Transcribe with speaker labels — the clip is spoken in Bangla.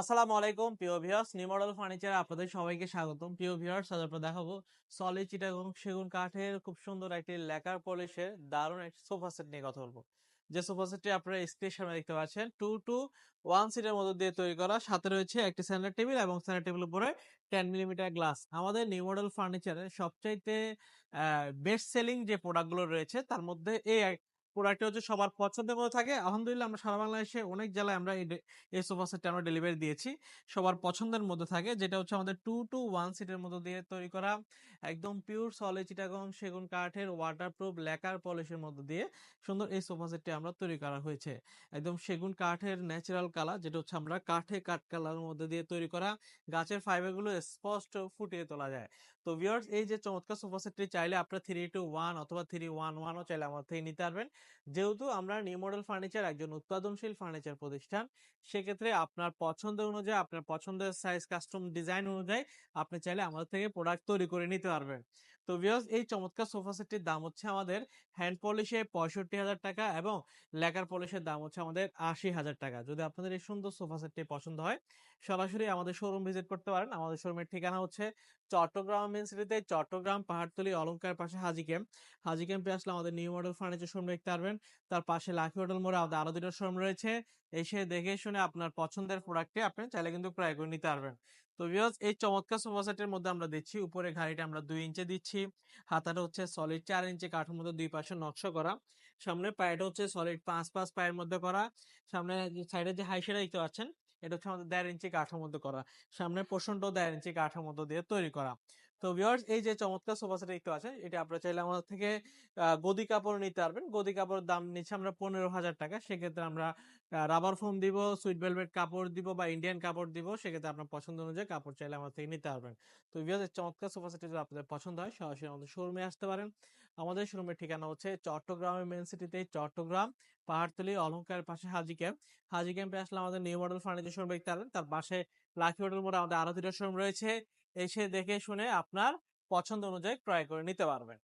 Speaker 1: আসসালামু আলাইকুম, প্রিয় ভিউয়ার্স নিউ মডেল ফার্নিচারে আপনাদের সবাইকে স্বাগতম। প্রিয় ভিউয়ার্স আজ আপনাদের দেখাবো সলিড চিটাগং সেগুন কাঠের খুব সুন্দর একটি লেকার পলিশের দারুণ একটি সোফা সেট নিয়ে কথা বলব। যে সোফা সেটটি আপনারা স্ক্রিনের সামনে দেখতে পাচ্ছেন টু টু ওয়ান সিটের মধ্যে দিয়ে তৈরি করা। সাথে রয়েছে একটি সেন্টার টেবিল এবং সেন্টার টেবিলের উপরে টেন মিলিমিটার গ্লাস আমাদের নিউ মডেল ফার্নিচারের সবচাইতে বেস্ট সেলিং যে প্রোডাক্টগুলো রয়েছে, তার মধ্যে এই প্রোডাক্টটা হচ্ছে সবার পছন্দের মধ্যে থাকে। আলহামদুলিল্লাহ আমরা সারা বাংলাদেশে অনেক জেলায় আমরা এই সোফা সেটটা আমরা ডেলিভারি দিয়েছি। সবার পছন্দের মধ্যে থাকে, যেটা হচ্ছে আমাদের টু টু ওয়ান সিটের মধ্যে দিয়ে তৈরি করা। একদম পিওর সলিড চিটাগং সেগুন কাঠের ওয়াটারপ্রুফ লেকার পলিশের মধ্যে দিয়ে সুন্দর এই সোফা সেটটি আমরা তৈরি করা হয়েছে। একদম সেগুন কাঠের ন্যাচারাল কালার যেটা হচ্ছে আমরা কাঠে কাঠ কালারের মধ্যে দিয়ে তৈরি করা। গাছের ফাইবারগুলো স্পষ্ট ফুটিয়ে তোলা যায়। তো ভিউয়ার্স এই যে চমৎকার সোফা সেটটি চাইলে আপনারা থ্রি টু ওয়ান অথবা থ্রি ওয়ান ওয়ানও চাইলে আমার থেকে নিতে পারবেন। যেহেতু আমরা নিউ মডেল ফার্নিচার একজন উৎপাদনশীল ফার্নিচার প্রতিষ্ঠান, সেক্ষেত্রে আপনার পছন্দ অনুযায়ী, আপনার পছন্দের সাইজ কাস্টম ডিজাইন অনুযায়ী আপনি চাইলে আমাদের থেকে প্রোডাক্ট তৈরি করে নিতে পারবেন। তো ভিউয়ার্স এই চমৎকার সোফা দাম হচ্ছে আমাদের হ্যান্ড পলিশে পঁয়ষট্টি হাজার টাকা এবং লেকার পলিশের দাম হচ্ছে আমাদের আশি হাজার টাকা। যদি আপনাদের এই সুন্দর সোফা পছন্দ হয়, সরাসরি আমাদের শোরুম ভিজিট করতে পারেন। আমাদের শোরুমের ঠিকানা হচ্ছে চট্টগ্রাম মেন চট্টগ্রাম পাহাড়তলি অলংকার পাশে হাজি ক্যাম্প হাজি ক্যাম্পে আসলে আমাদের নিউ মডেল ফার্নিচার শোরুম দেখতে পারবেন। তার পাশে লাকি হোটেল মোড়ে আমাদের আরও দুটো শোরুম রয়েছে। এসে দেখে শুনে আপনার পছন্দের প্রোডাক্টটি আপনি চাইলে কিন্তু ক্রয় করে নিতে পারবেন। তো ভিউয়ার্স এই চমৎকার সোফা সেটের মধ্যে আমরা দিচ্ছি উপরে ঘাড়িটা আমরা দুই ইঞ্চি দিচ্ছি, হাতাটা হচ্ছে সলিড চার ইঞ্চি কাঠের মধ্যে দুই পাশে নকশা করা, সামনে পায়েটা হচ্ছে সলিড পাঁচ পাঁচ পায়ের মধ্যে করা, সামনে সাইডে যে হাইসেটা দেখতে পাচ্ছেন, এটা হচ্ছে আমাদের দেড় ইঞ্চি কাঠের মধ্যে করা সামনে পোষণটাও দেড় ইঞ্চি কাঠের মধ্যে দিয়ে তৈরি করা। তো ভিউয়ার্স এই যে চমৎকার সোফা সেট দেখতে পাচ্ছেন, এটা আপনারা চাইলে আমাদের থেকে গদি কাপড় নিতে পারবেন। গদি কাপড়ের দাম নিচ্ছে আমরা পনেরো হাজার টাকা। সেক্ষেত্রে আমরা রাবার ফোম দিব সুইট ভেলভেট কাপড় দিব বা ইন্ডিয়ান কাপড় দিব। সেক্ষেত্রে আপনার পছন্দ অনুযায়ী কাপড় চাইলে আমাদের থেকে নিতে পারবেন। তো ভিউয়ার্স চমৎকার সোফা সেট যদি আপনাদের পছন্দ হয়, সরাসরি আমাদের শোরুমে আসতে পারেন। আমাদের শোরুমের ঠিকানা হচ্ছে চট্টগ্রামের মেন সিটিতে চট্টগ্রাম, পাহাড়তলি অলংকার পাশে হাজি ক্যাম্প হাজি ক্যাম্পে আসলে আমাদের নিউ মডেল ফার্নিচার শোরুম দেখতে পারেন। তার পাশে লাকি হোটেল মোড়ে আমাদের আরও দুটো শোরুম রয়েছে। এসে দেখে শুনে আপনার পছন্দ অনুযায়ী ক্রয় করে নিতে পারবেন।